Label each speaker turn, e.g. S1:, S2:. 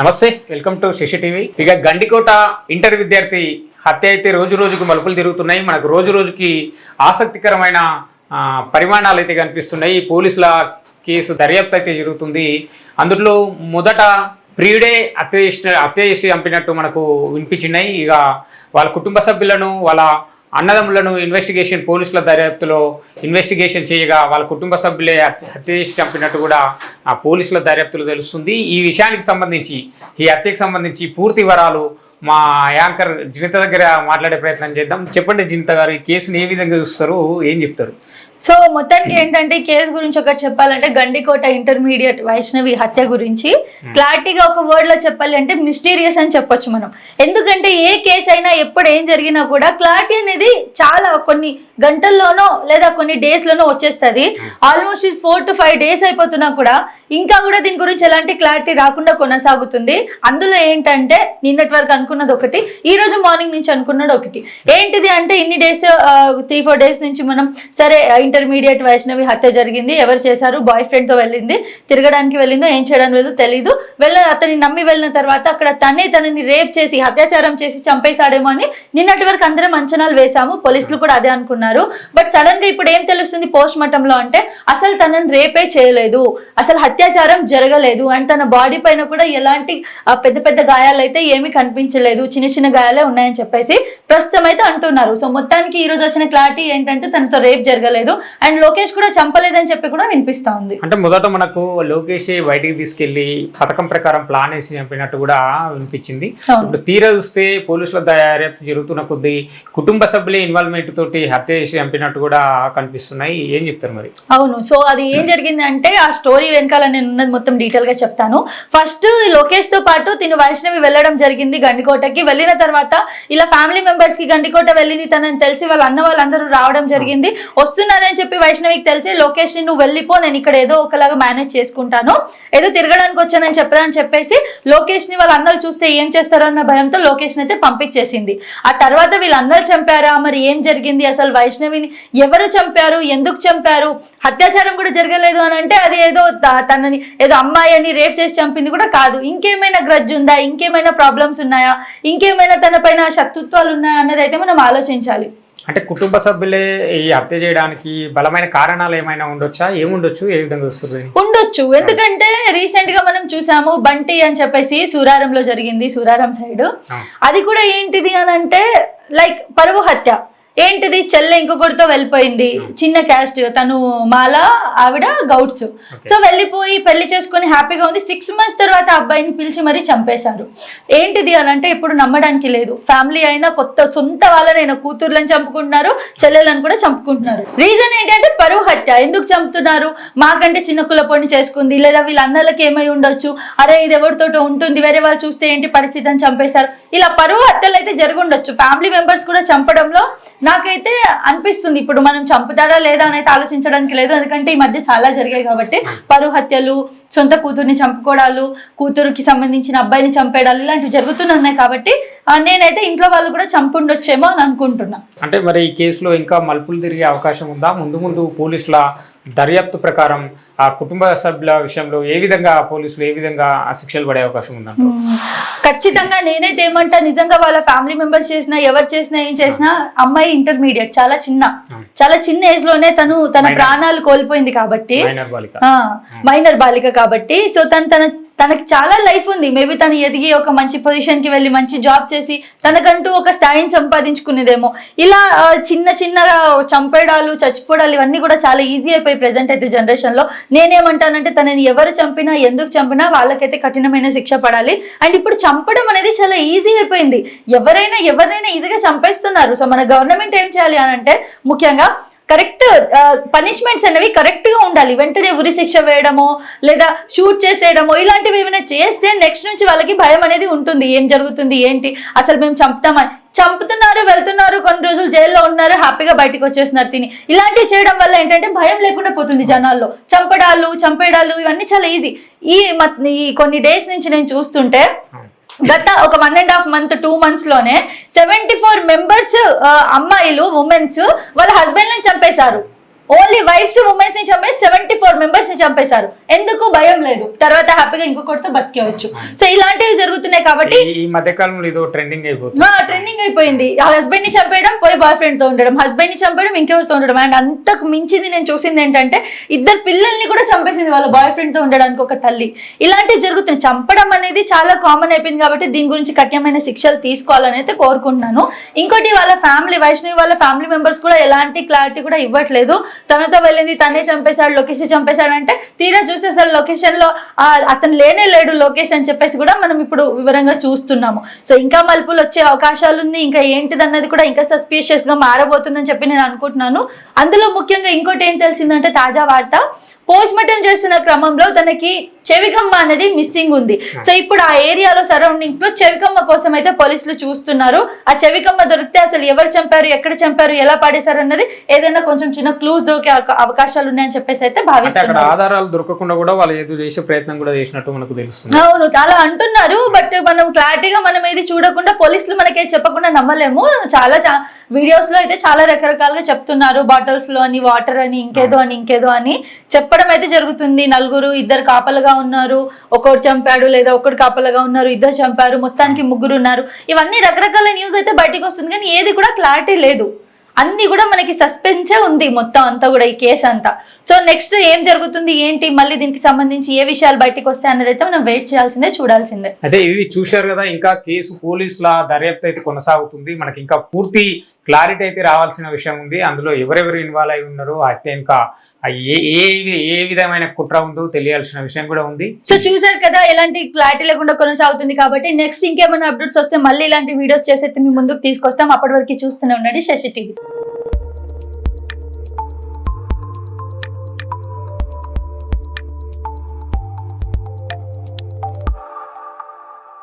S1: నమస్తే welcome to Shashi TV ఇక Gandikota inter విద్యార్థి హత్య అయితే రోజు రోజుకు మలుపులు తిరుగుతున్నాయి. మనకు రోజు రోజుకి ఆసక్తికరమైన పరిమాణాలు అయితే కనిపిస్తున్నాయి. పోలీసుల కేసు దర్యాప్తు అయితే జరుగుతుంది. అందులో మొదట ప్రియుడే హత్య చేసిన హత్య చేసి చంపినట్టు మనకు వినిపించినాయి. ఇక వాళ్ళ కుటుంబ సభ్యులను వాళ్ళ అన్నదమ్ములను ఇన్వెస్టిగేషన్ పోలీసుల దర్యాప్తులో ఇన్వెస్టిగేషన్ చేయగా వాళ్ళ కుటుంబ సభ్యులే హత్య చేసి చంపినట్టు కూడా ఆ పోలీసుల దర్యాప్తులో తెలుస్తుంది. ఈ విషయానికి సంబంధించి ఈ హత్యకు సంబంధించి పూర్తి వివరాలు మా యాంకర్ జినిత దగ్గర మాట్లాడే ప్రయత్నం చేద్దాం. చెప్పండి జినిత గారు ఈ కేసుని ఏ విధంగా చూస్తారు ఏం చెప్తారు?
S2: సో మొత్తానికి ఏంటంటే కేసు గురించి ఒకటి చెప్పాలంటే గండికోట ఇంటర్మీడియట్ వైష్ణవి హత్య గురించి క్లారిటీగా ఒక వర్డ్లో చెప్పాలి అంటే మిస్టీరియస్ అని చెప్పొచ్చు మనం. ఎందుకంటే ఏ కేసు అయినా ఎప్పుడు ఏం జరిగినా కూడా క్లారిటీ అనేది చాలా కొన్ని గంటల్లోనో లేదా కొన్ని డేస్ లోనో వచ్చేస్తుంది almost four to five days అయిపోతున్నా కూడా ఇంకా కూడా దీని గురించి ఎలాంటి క్లారిటీ రాకుండా కొనసాగుతుంది. అందులో ఏంటంటే నిన్నటి వరకు అనుకున్నది ఒకటి ఈ రోజు మార్నింగ్ నుంచి అనుకున్నది ఒకటి. ఏంటిది అంటే ఇన్ని డేస్ త్రీ ఫోర్ డేస్ నుంచి మనం సరే ఇంటర్మీడియట్ వైష్ణవి హత్య జరిగింది. ఎవరు చేశారు? బాయ్ ఫ్రెండ్తో వెళ్ళింది. తిరగడానికి వెళ్ళిందో ఏం చేయడానికి లేదో తెలీదు. వెళ్ళ అతన్ని నమ్మి వెళ్ళిన తర్వాత అక్కడ తనే తనని రేప్ చేసి అత్యాచారం చేసి చంపేశాడేమో అని నిన్నటి వరకు అందరం అంచనాలు వేశాము. పోలీసులు కూడా అదే అనుకున్నారు. బట్ సడన్గా ఇప్పుడు ఏం తెలుస్తుంది పోస్ట్ మార్టం లో అంటే అసలు తనని రేపే చేయలేదు. అసలు అత్యాచారం జరగలేదు. అండ్ తన బాడీ పైన కూడా ఎలాంటి పెద్ద పెద్ద గాయాలు అయితే ఏమీ కనిపించలేదు. చిన్న చిన్న గాయాలే ఉన్నాయని చెప్పేసి ప్రస్తుతం అయితే అంటున్నారు. సో మొత్తానికి ఈ రోజు వచ్చిన క్లారిటీ ఏంటంటే తనతో రేప్ జరగలేదు. అండ్ లోకేష్ కూడా చంపలేదని చెప్పి కూడా వినిపిస్తా ఉంది.
S1: అంటే మొదట మనకు లోకేష్ బయటికి తీసుకెళ్ళి పథకం ప్రకారం ప్లాన్ వేసి చంపినట్టు కూడా వినిపించింది. ఇప్పుడు తీరా చూస్తే పోలీసుల దర్యాప్తు జరుగుతున్న కొద్దీ కుటుంబ సభ్యులే ఇన్వాల్వ్మెంట్ తోటి హత్య చేసి చంపినట్టు కూడా కనిపిస్తున్నాయి. ఏం చెప్తారు మరి?
S2: అవును. సో అది ఏం జరిగింది అంటే ఆ స్టోరీ వెనకాల నేను ఉన్నది మొత్తం డీటెయిల్గా చెప్తాను. ఫస్ట్ లోకేష్తో పాటు తిను వైష్ణవి వెళ్ళడం జరిగింది గండికోటకి. వెళ్ళిన తర్వాత ఇలా ఫ్యామిలీ మెంబర్స్కి గండికోట వెళ్ళింది తనని తెలిసి వాళ్ళ అన్న వాళ్ళందరూ రావడం జరిగింది. వస్తున్నారని చెప్పి వైష్ణవికి తెలిసి లోకేష్ని నువ్వు వెళ్ళిపో నేను ఇక్కడ ఏదో ఒకలాగా మేనేజ్ చేసుకుంటాను. ఏదో తిరగడానికి వచ్చానని చెప్పదని చెప్పేసి లోకేష్ని వాళ్ళ అన్నలు చూస్తే ఏం చేస్తారో అన్న భయంతో లోకేష్ అయితే పంపించేసింది. ఆ తర్వాత వీళ్ళ అన్నలు చంపారా? మరి ఏం జరిగింది? అసలు వైష్ణవిని ఎవరు చంపారు? ఎందుకు చంపారు? అత్యాచారం కూడా జరగలేదు అని అంటే అది ఏదో త- తనని ఏదో అమ్మాయి అని రేప్ చేసి చంపింది కూడా కాదు. ఇంకేమైనా గ్రడ్జ్ ఉందా? ఇంకేమైనా ప్రాబ్లమ్స్ ఉన్నాయా? ఇంకేమైనా తన పైన శత్రుత్వాలు ఉన్నాయా? అన్నది అయితే మనం ఆలోచించాలి.
S1: అంటే కుటుంబ సభ్యులే ఈ హత్య చేయడానికి బలమైన కారణాలు ఏమైనా ఉండొచ్చా? ఏముండొచ్చు? ఏ విధంగా వస్తుంది
S2: ఉండొచ్చు. ఎందుకంటే రీసెంట్గా మనం చూసాము బంటి అని చెప్పేసి సూరారంలో జరిగింది సూరారం సైడ్. అది కూడా ఏంటిది అని అంటే లైక్ పరువు హత్య. ఏంటిది? చెల్లె ఇంకొకరితో వెళ్ళిపోయింది. చిన్న క్యాస్ట్ తను మాల ఆవిడ గౌడ్స్. సో వెళ్ళిపోయి పెళ్ళి చేసుకొని హ్యాపీగా ఉంది. సిక్స్ మంత్స్ తర్వాత అబ్బాయిని పిలిచి మరీ చంపేశారు. ఏంటిది అని అంటే ఇప్పుడు నమ్మడానికి లేదు. ఫ్యామిలీ అయినా కొత్త సొంత వాళ్ళనైనా కూతుర్లను చంపుకుంటున్నారు చెల్లెలను కూడా చంపుకుంటున్నారు. రీజన్ ఏంటంటే పరువు హత్య. ఎందుకు చంపుతున్నారు? మాకంటే చిన్న కులపోని చేసుకుంది. లేదా వీళ్ళ అన్నలకి ఏమై ఉండొచ్చు? అరే ఇది ఎవరితోటో ఉంటుంది. వేరే వాళ్ళు చూస్తే ఏంటి పరిస్థితి అని చంపేశారు. ఇలా పరువు హత్యలు అయితే జరుగుండొచ్చు ఫ్యామిలీ మెంబర్స్ కూడా చంపడంలో నాకైతే అనిపిస్తుంది. ఇప్పుడు మనం చంపుతారా లేదా అని అయితే ఆలోచించడానికి లేదు. ఎందుకంటే ఈ మధ్య చాలా జరిగాయి కాబట్టి పరువు హత్యలు సొంత కూతుర్ని చంపుకోవడాలు కూతురుకి సంబంధించిన అబ్బాయిని చంపేయడాలు ఇలాంటివి జరుగుతున్నాయి కాబట్టి నేనైతే ఇంట్లో వాళ్ళు కూడా చంపుండొచ్చేమో అని అనుకుంటున్నా.
S1: అంటే మరి ఈ కేసులో ఇంకా మలుపులు తిరిగే అవకాశం ఉందా? ముందు ముందు పోలీసుల దర్యాప్తు ప్రకారం ఆ కుటుంబ సభ్యుల విషయంలో ఏ విధంగా పోలీసులు ఏ విధంగా శిక్షలు పడే అవకాశం ఉందంట.
S2: ఖచ్చితంగా నేనైతే ఏమంటా నిజంగా వాళ్ళ ఫ్యామిలీ మెంబర్స్ చేసినా ఎవరు చేసినా ఏం చేసినా అమ్మాయి ఇంటర్మీడియట్ చాలా చిన్న. చాలా చిన్న ఏజ్లోనే తను తన. ప్రాణాలు కోల్పోయింది కాబట్టి
S1: మైనర్ బాలిక
S2: కాబట్టి సో తను తన తనకి చాలా లైఫ్ ఉంది. మేబీ తను ఎదిగి ఒక మంచి పొజిషన్కి వెళ్ళి మంచి జాబ్ చేసి తనకంటూ ఒక స్థాయిని సంపాదించుకునేదేమో. ఇలా చిన్న చిన్నగా చంపేడాలు చచ్చిపోవడాలు ఇవన్నీ కూడా చాలా ఈజీ అయిపోయి ప్రజెంట్ అయితే జనరేషన్లో నేనేమంటానంటే తనని ఎవరు చంపినా ఎందుకు చంపినా వాళ్ళకైతే కఠినమైన శిక్ష పడాలి. అండ్ ఇప్పుడు చంపడం అనేది చాలా ఈజీ అయిపోయింది. ఎవరైనా ఎవరైనా ఈజీగా చంపేస్తున్నారు. సో మన గవర్నమెంట్ ఏం చేయాలి అని అంటే ముఖ్యంగా కరెక్ట్ పనిష్మెంట్స్ అనేవి కరెక్ట్గా ఉండాలి. వెంటనే ఉరి శిక్ష వేయడమో లేదా షూట్ చేసేయడమో ఇలాంటివి ఏమైనా చేస్తే నెక్స్ట్ నుంచి వాళ్ళకి భయం అనేది ఉంటుంది. ఏం జరుగుతుంది ఏంటి అసలు మేము చంపుతామని చంపుతున్నారు వెళ్తున్నారు కొన్ని రోజులు జైల్లో ఉన్నారు హ్యాపీగా బయటకు వచ్చేస్తున్నారు తిని. ఇలాంటివి చేయడం వల్ల ఏంటంటే భయం లేకుండా పోతుంది జనాల్లో. చంపడాలు చంపేడాలు ఇవన్నీ చాలా ఈజీ ఈ ఈ కొన్ని డేస్ నుంచి నేను చూస్తుంటే గత ఒక one and half month two మంత్స్లోనే seventy అమ్మాయిలు ఉమెన్స్ వాళ్ళ హస్బెండ్ని చంపేశారు. ఓన్లీ వైఫ్స్ ఉమెన్స్ని చంపేసి సెవెంటీ ఫోర్ మెంబర్స్ని చంపేశారు. ఎందుకు? భయం లేదు. తర్వాత హ్యాపీగా ఇంకొకటితో బతికేవచ్చు సో ఇలాంటివి జరుగుతున్నాయి కాబట్టి
S1: ఈ- మధ్య కాలంలో ట్రెండింగ్ అయిపోతుంది.
S2: ట్రెండింగ్ అయిపోయింది. ఆ హస్బెండ్ని చంపేయడం పోయి బాయ్ ఫ్రెండ్తో ఉండడం. హస్బెండ్ని చంపేయడం ఇంకెవరితో ఉండడం. అండ్ అంతకు మించింది నేను చూసింది ఏంటంటే ఇద్దరు పిల్లల్ని కూడా చంపేసింది వాళ్ళ బాయ్ ఫ్రెండ్తో ఉండడానికి ఒక తల్లి. ఇలాంటివి జరుగుతున్నాయి. చంపడం అనేది చాలా కామన్ అయిపోయింది కాబట్టి దీని గురించి కఠినమైన శిక్షలు తీసుకోవాలని అయితే కోరుకుంటున్నాను. ఇంకోటి వాళ్ళ ఫ్యామిలీ వైష్ణవి వాళ్ళ ఫ్యామిలీ మెంబర్స్ కూడా ఎలాంటి క్లారిటీ కూడా ఇవ్వట్లేదు. తనతో వెళ్ళింది తనే చంపేశాడు లొకేషన్ చంపేశాడు అంటే తీరా చూసేసాడు అసలు లొకేషన్లో అతను లేనే లేడు లొకేషన్ అని చెప్పేసి కూడా మనం ఇప్పుడు వివరంగా చూస్తున్నాము. సో ఇంకా మలుపులు వచ్చే అవకాశాలు ఉంది ఇంకా ఏంటిది అన్నది కూడా ఇంకా సస్పీషియస్గా మారబోతుందని చెప్పి నేను అనుకుంటున్నాను. అందులో ముఖ్యంగా ఇంకోటి ఏం తెలిసిందంటే తాజా వార్త. పోస్ట్ మార్టం చేస్తున్న క్రమంలో తనకి చెవికమ్మ అనేది మిస్సింగ్ ఉంది. సో ఇప్పుడు ఆ ఏరియాలో సరౌండింగ్స్లో చెవికమ్మ కోసం అయితే పోలీసులు చూస్తున్నారు. ఆ చెవికమ్మ దొరికితే అసలు ఎవరు చంపారు ఎక్కడ చంపారు ఎలా పాడేశారు అన్నది ఏదైనా కొంచెం చిన్న క్లూస్ దొరికే అవకా- అవకాశాలు ఉన్నాయని చెప్పేసి అయితే భావిస్తున్నారు.
S1: ఆధారాలు దొరకకుండా కూడా వాళ్ళు ఏదో చేసే ప్రయత్నం కూడా చేసినట్టు మనకు తెలుస్తుంది.
S2: అవును చాలా అంటున్నారు. బట్ మనం క్లారిటీగా మనం ఏది చూడకుండా పోలీసులు మనకి చెప్పకుండా నమ్మలేము. చాలా వీడియోస్లో అయితే చాలా రకరకాలుగా చెప్తున్నారు. బాటిల్స్లో అని వాటర్ అని ఇంకేదో అని ఇంకేదో అని చెప్పడం అయితే జరుగుతుంది. నలుగురు ఇద్దరు కాపలుగా ఉన్నారు. ఒకడు చంపాడు లేదా ఒకడు కాపలుగా ఉన్నారు. ఇద్దరు చంపారు. మొత్తానికి ముగ్గురు ఉన్నారు. ఇవన్నీ రకరకాల న్యూస్ అయితే బయటకు వస్తుంది. కానీ ఏది కూడా క్లారిటీ లేదు. అన్ని కూడా మనకి సస్పెన్సే ఉంది మొత్తం అంతా కూడా ఈ కేసు అంతా. సో నెక్స్ట్ ఏం జరుగుతుంది? ఏంటి? మళ్ళీ దీనికి సంబంధించి ఏ విషయాలు బయటకు వస్తాయి అన్నది అయితే మనం వెయిట్ చేయాల్సిందే చూడాల్సిందే.
S1: అయితే ఇది చూశారు కదా ఇంకా కేసు పోలీసుల దర్యాప్తు అయితే కొనసాగుతుంది. మనకి ఇంకా పూర్తి క్లారిటీ అయితే రావాల్సిన విషయం ఉంది. అందులో ఎవరెవరు ఇన్వాల్వ్ అయి ఉన్నారు అయితే ఇంకా ఏ ఏ విధమైన కుట్ర ఉందో తెలియాల్సిన విషయం కూడా ఉంది.
S2: సో చూసారు కదా ఎలాంటి క్లారిటీ లేకుండా కొనసాగుతుంది కాబట్టి నెక్స్ట్ ఇంకేమైనా అప్డేట్స్ వస్తే మళ్ళీ ఇలాంటి వీడియోస్ చేసి మీ ముందుకు తీసుకొస్తాం. అప్పటి వరకు చూస్తూనే ఉండండి శశి టీవీ.